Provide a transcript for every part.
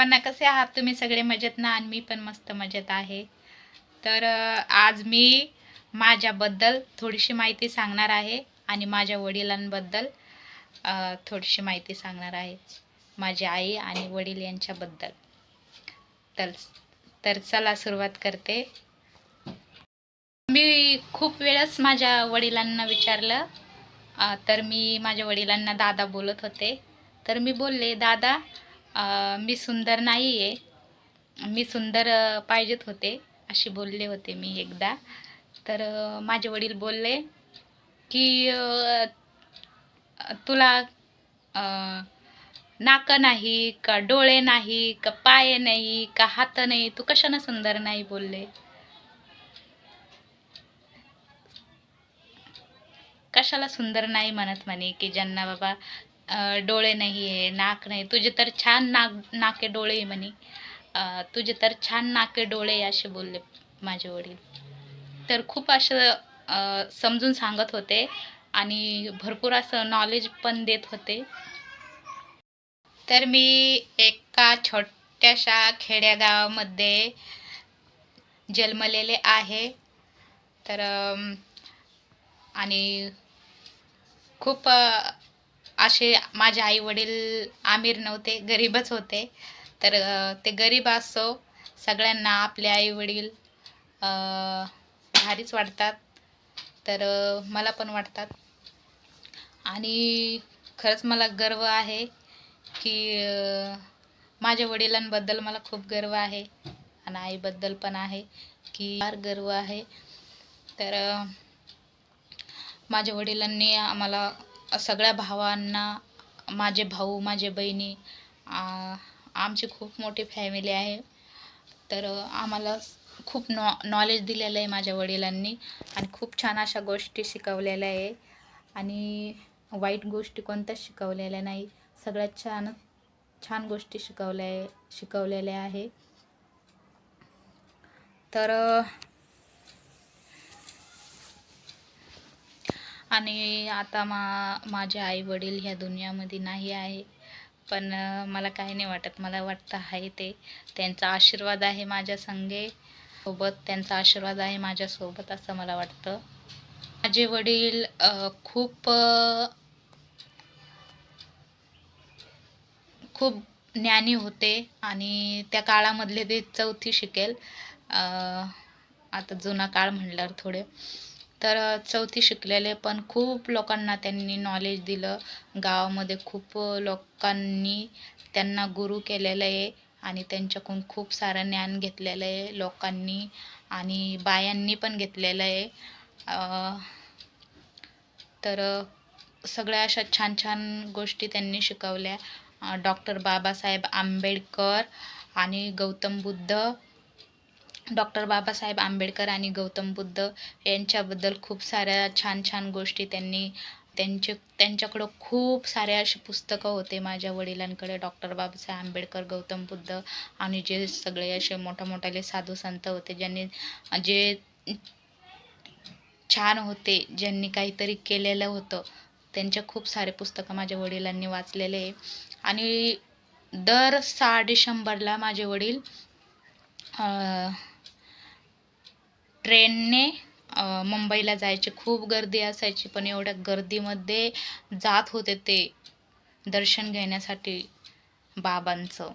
पण कसे आहात तुम्ही सगळे मजेत ना? आणि मी पण मस्त मजेत आहे. तर आज मी माझ्याबद्दल थोडीशी माहिती सांगणार आहे आणि माझ्या वडिलांबद्दल थोडीशी माहिती सांगणार आहे. माझी आई आणि वडील यांच्याबद्दल. तर तर चला सुरुवात करते. मी खूप वेळच माझ्या वडिलांना विचारलं तर मी माझ्या वडिलांना दादा बोलत होते. तर मी बोलले दादा मी सुंदर नाही आहे मी सुंदर पाहिजेत होते अशी बोलले होते मी एकदा. तर माझे वडील बोलले की तुला नाक नाकं नाही का डोळे नाही का पाय नाही का हात नाही तू कशानं सुंदर नाही बोलले? कशाला सुंदर नाही म्हणत म्हणे की ज्यांना बाबा डोळे नाही आहे नाक नाही. तुझे तर छान नाक नाके डोळे म्हणे. तुझे तर छान नाके डोळे असे बोलले माझे वडील. तर खूप असं समजून सांगत होते आणि भरपूर असं नॉलेज पण देत होते. तर मी एका छोट्याशा खेड्यागावामध्ये जन्मलेले आहे. तर आणि खूप असे माझे आई वडील आमिर नव्हते गरीबच होते. तर ते गरीब असो सगळ्यांना आपले आई वडील भारीच वाटतात. तर मला पण वाटतात. आणि खरंच मला गर्व आहे की माझ्या वडिलांबद्दल मला खूप गर्व आहे आणि आईबद्दल पण आहे की फार गर्व आहे. तर माझ्या वडिलांनी आम्हाला सगळ्या भावांना माझे भाऊ माझे बहिणी आमची खूप मोठी फॅमिली आहे. तर आम्हाला खूप नॉ नॉलेज दिलेलं आहे माझ्या वडिलांनी आणि खूप छान अशा गोष्टी शिकवलेल्या आहे. आणि वाईट गोष्टी कोणत्याच शिकवलेल्या नाही. सगळ्यात छान छान गोष्टी शिकवल्या आहे शिकवलेल्या आहे. तर आणि आता मा माझे आई वडील ह्या दुनियामध्ये नाही आहे. पण मला काही नाही वाटत. मला वाटतं आहे ते. त्यांचा आशीर्वाद आहे माझ्या संगे. सोबत त्यांचा आशीर्वाद आहे माझ्यासोबत असं मला वाटतं. माझे वडील खूप खूप ज्ञानी होते. आणि त्या काळामधले ते चौथी शिकेल. आता जुना काळ म्हणल्यावर थोडे. तर चौथी शिकलेले पण खूप लोकांना त्यांनी नॉलेज दिलं. गावामध्ये खूप लोकांनी त्यांना गुरु केलेलं आहे आणि त्यांच्याकडून खूप सारं ज्ञान घेतलेलं आहे लोकांनी आणि बायांनी पण घेतलेलं आहे. तर सगळ्या अशा छान छान गोष्टी त्यांनी शिकवल्या. डॉक्टर बाबासाहेब आंबेडकर आणि गौतम बुद्ध डॉक्टर बाबासाहेब आंबेडकर आणि गौतम बुद्ध यांच्याबद्दल खूप साऱ्या छान छान गोष्टी त्यांनी त्यांचे त्यांच्याकडं खूप सारे असे पुस्तकं होते माझ्या वडिलांकडे. डॉक्टर बाबासाहेब आंबेडकर गौतम बुद्ध आणि जे सगळे असे मोठा मोठ्याले साधू संत होते ज्यांनी जे छान होते ज्यांनी काहीतरी केलेलं होतं त्यांचे खूप सारे पुस्तकं माझ्या वडिलांनी वाचलेले. आहे आणि दर सहा डिसेंबरला माझे वडील ट्रेनने मुंबईला जायचे. खूप गर्दी असायची पण एवढ्या गर्दीमध्ये जात होते ते दर्शन घेण्यासाठी बाबांचं.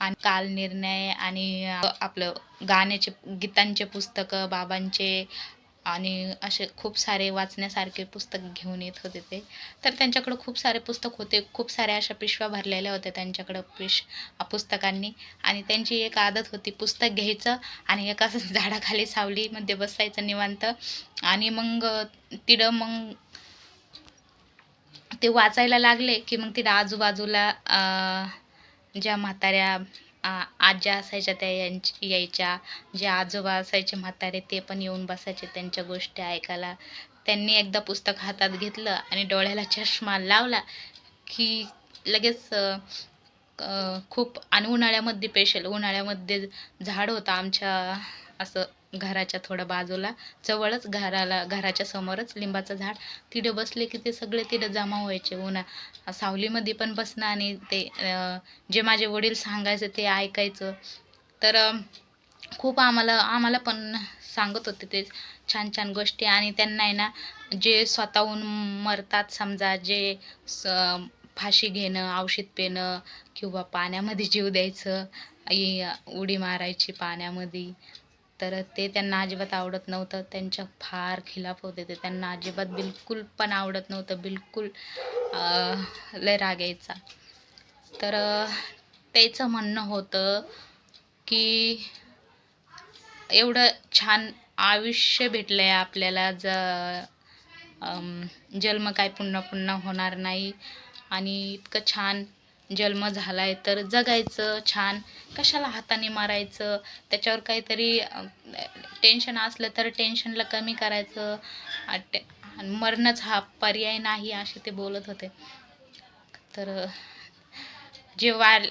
आणि काल निर्णय आणि आपलं गाण्याचे गीतांचे पुस्तकं बाबांचे आणि असे खूप सारे वाचण्यासारखे पुस्तक घेऊन येत होते ते. तर त्यांच्याकडं खूप सारे पुस्तक होते. खूप साऱ्या अशा पिशव्या भरलेल्या होत्या त्यांच्याकडं पिश पुस्तकांनी. आणि त्यांची एक आदत होती पुस्तक घ्यायचं आणि एका झाडाखाली सावलीमध्ये बसायचं निवांत. आणि मग तिथं मग ते वाचायला लागले की मग तिथं आजूबाजूला ज्या म्हाताऱ्या आ- आज्या असायच्या त्या यांची यायच्या जे आजोबा असायचे म्हातारे ते पण येऊन बसायचे त्यांच्या गोष्टी ऐकायला. त्यांनी एकदा पुस्तक हातात घेतलं आणि डोळ्याला चष्मा लावला की लगेच खूप आणि उन्हाळ्यामध्ये पेशल उन्हाळ्यामध्ये झाड होतं आमच्या असं. घराच्या थोडं बाजूला जवळच घराला घराच्या समोरच लिंबाचं झाड. तिथे बसले की ते सगळे तिथे जमा व्हायचे. उन्हा सावलीमध्ये पण बसणं आणि ते जे माझे वडील सांगायचे ते ऐकायचं. तर खूप आम्हाला आम्हाला पण सांगत होते ते छान छान गोष्टी. आणि त्यांना आहे ना जे स्वतःहून मरतात समजा जे स फाशी घेणं औषध पेणं किंवा पाण्यामध्ये जीव द्यायचं उडी मारायची पाण्यामध्ये. तर ते त्यांना अजिबात आवडत नव्हतं. त्यांच्या फार खिलाफ होते ते. त्यांना अजिबात बिलकुल पण आवडत नव्हतं. बिलकुल लय राग यायचा. तर त्याचं म्हणणं होतं की एवढं छान आयुष्य भेटलं आहे आपल्याला ज जन्म काय पुन्हा पुन्हा होणार नाही. आणि इतकं छान जन्म झाला आहे तर जगायचं छान. कशाला हाताने मारायचं? त्याच्यावर काहीतरी टेन्शन असलं तर टेन्शनला कमी करायचं. टे- आणि मरणंच हा पर्याय नाही असे ते बोलत होते. तर जे वाल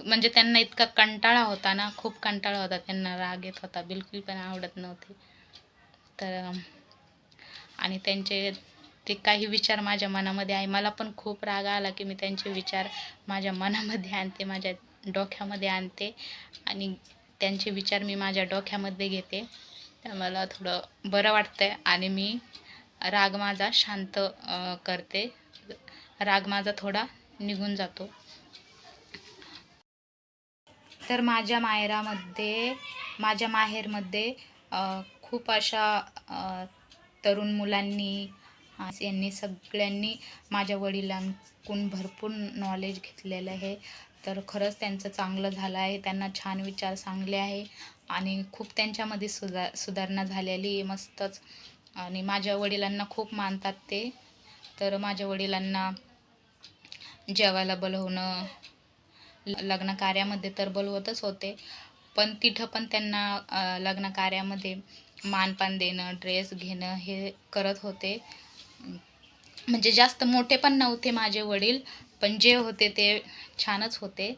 म्हणजे त्यांना इतका कंटाळा होता ना खूप कंटाळा होता. त्यांना राग येत होता. बिलकुल पण आवडत नव्हते. तर आणि त्यांचे ते काही विचार माझ्या मनामध्ये आहे. मला पण खूप राग आला की मी त्यांचे विचार माझ्या मनामध्ये आणते माझ्या डोक्यामध्ये आणते आणि त्यांचे विचार मी माझ्या डोक्यामध्ये घेते. तर मला थोडं बरं वाटतंय आणि मी राग माझा शांत करते. राग माझा थोडा निघून जातो. तर माझ्या माहेरामध्ये माझ्या माहेरमध्ये खूप अशा तरुण मुलांनी आज यांनी सगळ्यांनी माझ्या वडिलांकडून भरपूर नॉलेज घेतलेलं आहे. तर खरंच त्यांचं चांगलं झालं आहे. त्यांना छान विचार चांगले आहे. आणि खूप त्यांच्यामध्ये सुधा सुधारणा झालेली आहे. मस्तच. आणि माझ्या वडिलांना खूप मानतात ते. तर माझ्या वडिलांना जेवायला बोलवणं ल- लग्न कार्यामध्ये तर बोलवतच होते. पण तिथं पण त्यांना लग्न कार्यामध्ये मानपान देणं ड्रेस घेणं हे करत होते. म्हणजे जास्त मोठे पण नव्हते माझे वडील पण जे होते ते छानच होते.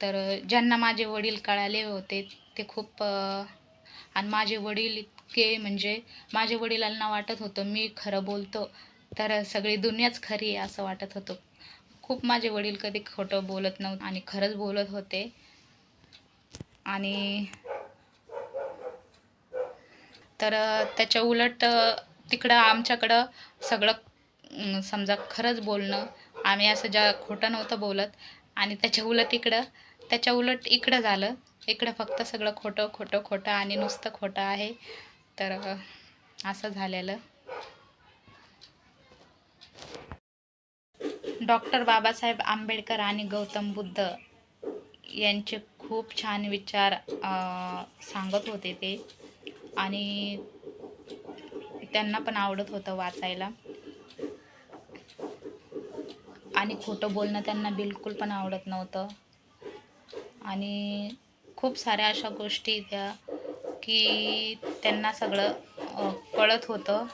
तर ज्यांना माझे वडील कळाले होते ते खूप आणि माझे वडील इतके म्हणजे माझ्या वडिलांना वाटत होतं मी खरं बोलतो तर सगळी दुनियाच खरी आहे असं वाटत होतं. खूप माझे वडील कधी खोटं बोलत नव्हते आणि खरंच बोलत होते. आणि तर त्याच्या उलट तिकडं आमच्याकडं सगळं समजा खरंच बोलणं आम्ही असं ज्या खोटं नव्हतं बोलत आणि त्याच्या उलट इकडं त्याच्या उलट इकडं झालं. इकडं फक्त सगळं खोटं खोटं खोटं आणि नुसतं खोटं आहे. तर असं झालेलं. डॉक्टर बाबासाहेब आंबेडकर आणि गौतम बुद्ध यांचे खूप छान विचार सांगत होते ते. आणि त्यांना पण आवडत होतं वाचायला. आणि खोटं बोलणं त्यांना बिलकुल पण आवडत नव्हतं. आणि खूप साऱ्या अशा गोष्टी त्या की त्यांना सगळं कळत होतं.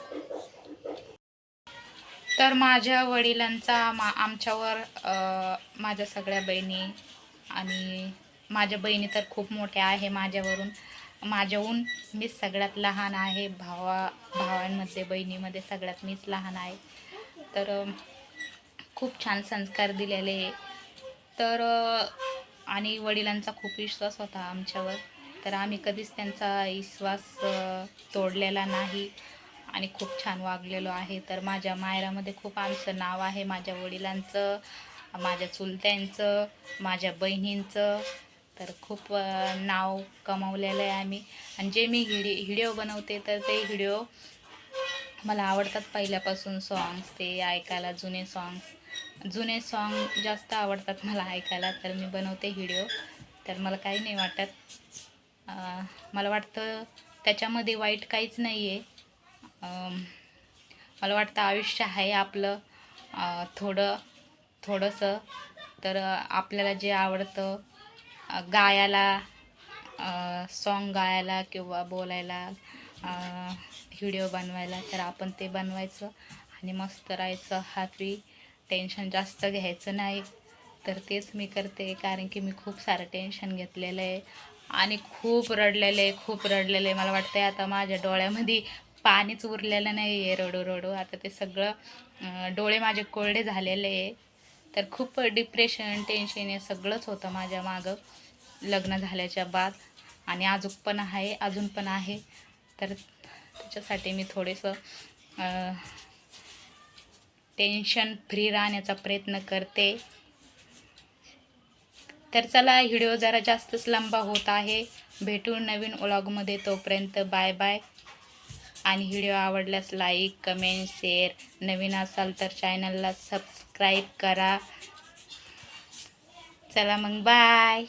तर माझ्या वडिलांचा मा आमच्यावर माझ्या सगळ्या बहिणी आणि माझ्या बहिणी तर खूप मोठ्या आहे माझ्यावरून. माझ्याहून मी सगळ्यात लहान आहे. भावा भावांमध्ये बहिणीमध्ये सगळ्यात मीच लहान आहे. तर खूप छान संस्कार दिलेले तर आणि वडिलांचा खूप विश्वास होता आमच्यावर. तर आम्ही कधीच त्यांचा विश्वास तोडलेला नाही. आणि खूप छान वागलेलो आहे. तर माझ्या मायरामध्ये खूप आमचं नाव आहे. माझ्या वडिलांचं माझ्या चुलत्यांचं माझ्या बहिणींचं. तर खूप नाव कमावलेलं आहे आम्ही. आणि जे मी हिडी व्हिडिओ बनवते तर ते व्हिडिओ मला आवडतात पहिल्यापासून सॉंग्स ते ऐकायला जुने सॉंग्स जुने सॉन्ग जास्त आवडतात मला ऐकायला तर मी बनवते व्हिडिओ. तर मला काही नाही वाटत. मला वाटतं त्याच्यामध्ये वाईट काहीच नाही आहे मला वाटतं आयुष्य आहे आपलं. थोडं थोडंसं. तर आपल्याला जे आवडतं गायला सॉन्ग गायला किंवा बोलायला व्हिडिओ बनवायला तर आपण ते बनवायचं आणि मस्त राहायचं. हातवी टेन्शन जास्त घ्यायचं नाही. तर तेच मी करते कारण की मी खूप सारं टेन्शन घेतलेलं आहे आणि खूप रडलेलं आहे खूप रडलेलं आहे. मला वाटतं आहे आता माझ्या डोळ्यामध्ये पाणीच उरलेलं नाही आहे रडू रडू. आता ते सगळं डोळे माझे कोरडे झालेले आहे. तर खूप डिप्रेशन टेन्शन हे सगळंच होतं माझ्या मागं. लग्न झाल्याच्या बाद. आणि अजून पण आहे अजून पण आहे. तर त्याच्यासाठी मी थोडंसं टेन्शन फ्री राहण्याचा प्रयत्न करते. तर चला व्हिडिओ जरा जास्तच लंबा होत आहे. भेटू नवीन ओलॉगमध्ये तोपर्यंत बाय बाय. आणि व्हिडिओ आवडल्यास लाईक कमेंट शेअर नवीन असाल तर चॅनलला सबस्क्राईब करा. चला मग बाय